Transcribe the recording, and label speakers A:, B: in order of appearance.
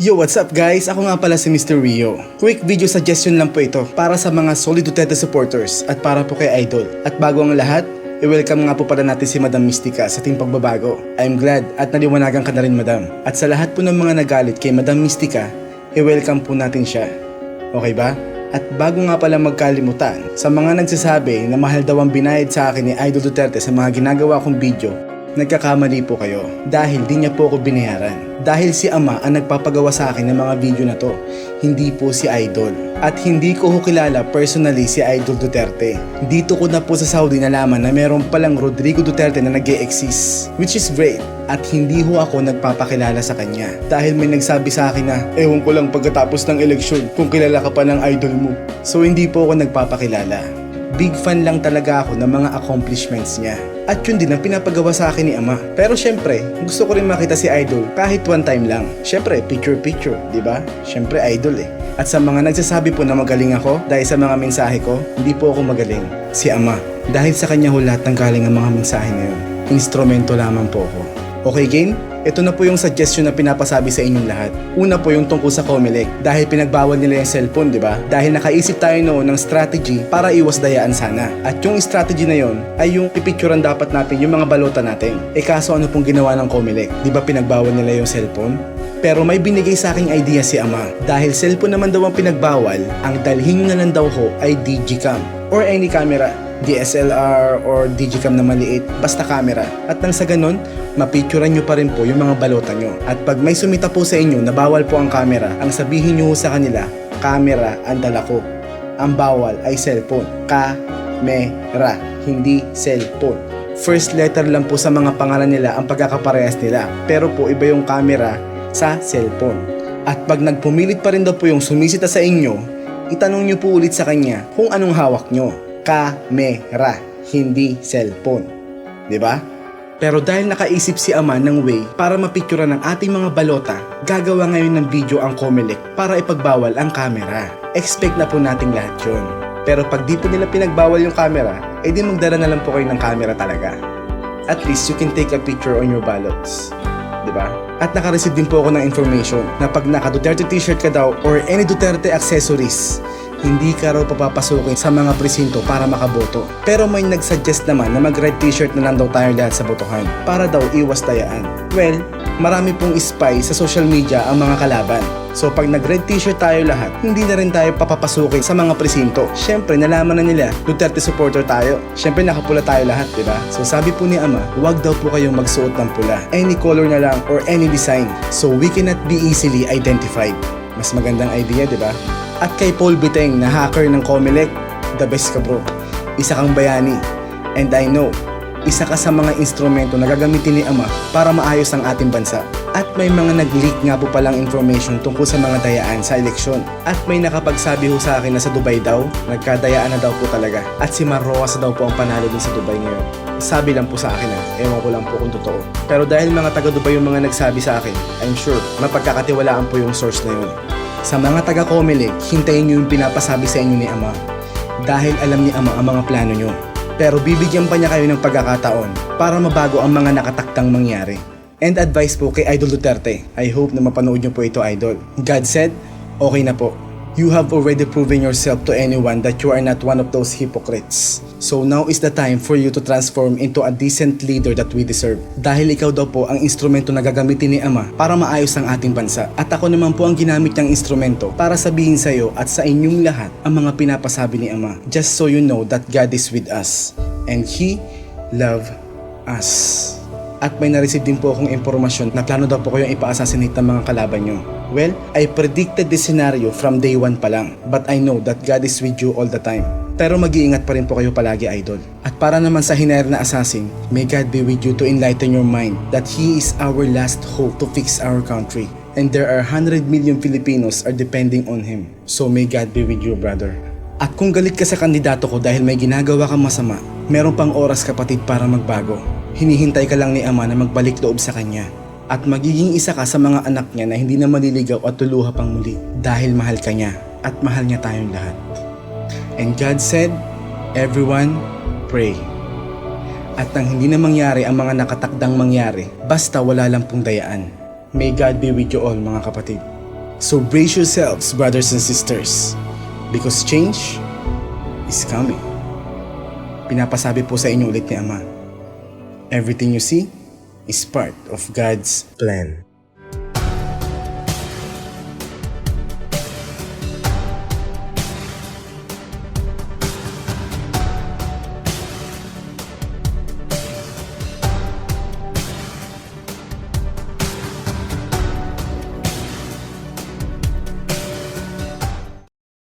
A: Yo, what's up guys? Ako nga pala si Mr. Rio. Quick video suggestion lang po ito para sa mga solid Duterte supporters at para po kay Idol. At bago ang lahat, i-welcome nga po pala natin si Madam Mystica sa ating pagbabago. I'm glad at naliwanagan ka na rin Madam. At sa lahat po ng mga nagalit kay Madam Mystica, i-welcome po natin siya. Okay ba? At bago nga pala magkalimutan, sa mga nagsasabi na mahal daw ang binayad sa akin ni Idol Duterte sa mga ginagawa kong video, nagkakamali po kayo dahil di niya po ako binayaran. Dahil si Ama ang nagpapagawa sa akin ng mga video na to, hindi po si Idol. At hindi ko ho kilala personally si Idol Duterte. Dito ko na po sa Saudi nalaman na meron palang Rodrigo Duterte na nag exist which is great. At hindi ho ako nagpapakilala sa kanya. Dahil may nagsabi sa akin na, ewan ko lang pagkatapos ng eleksyon kung kilala ka pa ng idol mo. So hindi po ako nagpapakilala. Big fan lang talaga ako ng mga accomplishments niya. At yun din ang pinapagawa sa akin ni Ama. Pero syempre, gusto ko rin makita si Idol kahit one time lang. Syempre, picture-picture, di ba? Syempre, Idol eh. At sa mga nagsasabi po na magaling ako dahil sa mga mensahe ko, hindi po ako magaling. Si Ama. Dahil sa kanya ho lahat ng galing ang mga mensahe na yun. Instrumento lamang po ako. Okay game? Ito na po yung suggestion na pinapasabi sa inyong lahat. Una po yung tungkol sa Comelec dahil pinagbawal nila yung cellphone, di ba? Dahil nakaisip tayo noon ng strategy para iwas dayaan sana. At yung strategy na yon ay yung pipicturean dapat natin yung mga balota natin. E kaso ano pong ginawa ng Comelec? Di ba pinagbawal nila yung cellphone? Pero may binigay sa aking idea si Ama. Dahil cellphone naman daw ang pinagbawal, ang dalhin na lang daw ho ay digicam or any camera. DSLR or digicam na maliit, basta camera. At nang sa ganun, mapicturean nyo pa rin po yung mga balota nyo. At pag may sumita po sa inyo na bawal po ang camera, ang sabihin nyo sa kanila, camera ang dala ko. Ang bawal ay cellphone. Ka-me-ra, hindi cellphone. First letter lang po sa mga pangalan nila ang pagkakaparehas nila. Pero po iba yung camera sa cellphone. At pag nagpumilit pa rin daw po yung sumisita sa inyo, itanong nyo po ulit sa kanya kung anong hawak nyo. Kamera, hindi cellphone. ba? Pero dahil nakaisip si Ama ng way para mapicturean ng ating mga balota, gagawa ngayon ng video ang Comelec para ipagbawal ang camera. Expect na po nating lahat yun. Pero pag di po nila pinagbawal yung camera, edi magdala na lang po kayo ng camera talaga. At least you can take a picture on your ballots. ba? At naka-receive din po ako ng information na pag naka Duterte t-shirt ka daw or any Duterte accessories, hindi ka raw papapasukin sa mga presinto para makaboto. Pero may nagsuggest naman na mag-red t-shirt na lang daw tayo lahat sa botohan para daw iwas tayaan. Well, marami pong spy sa social media ang mga kalaban. So pag nag-red t-shirt tayo lahat, hindi na rin tayo papapasukin sa mga presinto. Siyempre, nalaman na nila, Duterte supporter tayo. Siyempre, nakapula tayo lahat, di ba? So sabi po ni Ama, huwag daw po kayong magsuot ng pula. Any color na lang or any design. So we cannot be easily identified. Mas magandang idea, di ba? At kay Paul Biteng na hacker ng Comelec, the best ka bro. Isa kang bayani. And I know, isa ka sa mga instrumento na gagamitin ni Ama para maayos ang ating bansa. At may mga nag-leak nga po palang information tungkol sa mga dayaan sa eleksyon. At may nakapagsabi ho sa akin na sa Dubai daw, nagkadayaan na daw po talaga. At si Marroas daw po ang panalo din sa Dubai ngayon. Sabi lang po sa akin ha, ewan ko lang po kung totoo. Pero dahil mga taga Dubai yung mga nagsabi sa akin, I'm sure mapagkakatiwalaan po yung source na yun. Sa mga taga Comelec, hintayin nyo yung pinapasabi sa inyo ni Ama. Dahil alam ni Ama ang mga plano nyo. Pero bibigyan pa niya kayo ng pagkakataon para mabago ang mga nakatakdang mangyari. And advice po kay Idol Duterte. I hope na mapanood nyo po ito, Idol. God said, okay na po. You have already proven yourself to anyone that you are not one of those hypocrites. So now is the time for you to transform into a decent leader that we deserve. Dahil ikaw daw po ang instrumento na gagamitin ni Ama para maayos ang ating bansa. At ako naman po ang ginamit niyang instrumento para sabihin sa iyo at sa inyong lahat ang mga pinapasabi ni Ama. Just so you know that God is with us. And He love us. At may na-receive din po akong impormasyon na plano daw po kayong ipa-assassinate ng mga kalaban nyo. Well, I predicted this scenario from day one pa lang. But I know that God is with you all the time. Pero mag-iingat pa rin po kayo palagi, idol. At para naman sa hinayar na assassin, may God be with you to enlighten your mind that He is our last hope to fix our country. And there are 100 million Filipinos are depending on Him. So may God be with you, brother. At kung galit ka sa kandidato ko dahil may ginagawa kang masama, meron pang oras kapatid para magbago. Hinihintay ka lang ni Ama na magbalik loob sa kanya. At magiging isa ka sa mga anak niya na hindi na maliligaw at tuluha pang muli dahil mahal ka niya at mahal niya tayong lahat. And God said, Everyone, pray. At nang hindi na mangyari ang mga nakatakdang mangyari, basta wala lang pong dayaan. May God be with you all mga kapatid. So brace yourselves brothers and sisters because change is coming. Pinapasabi po sa inyo ulit ni Ama, everything you see is part of God's plan.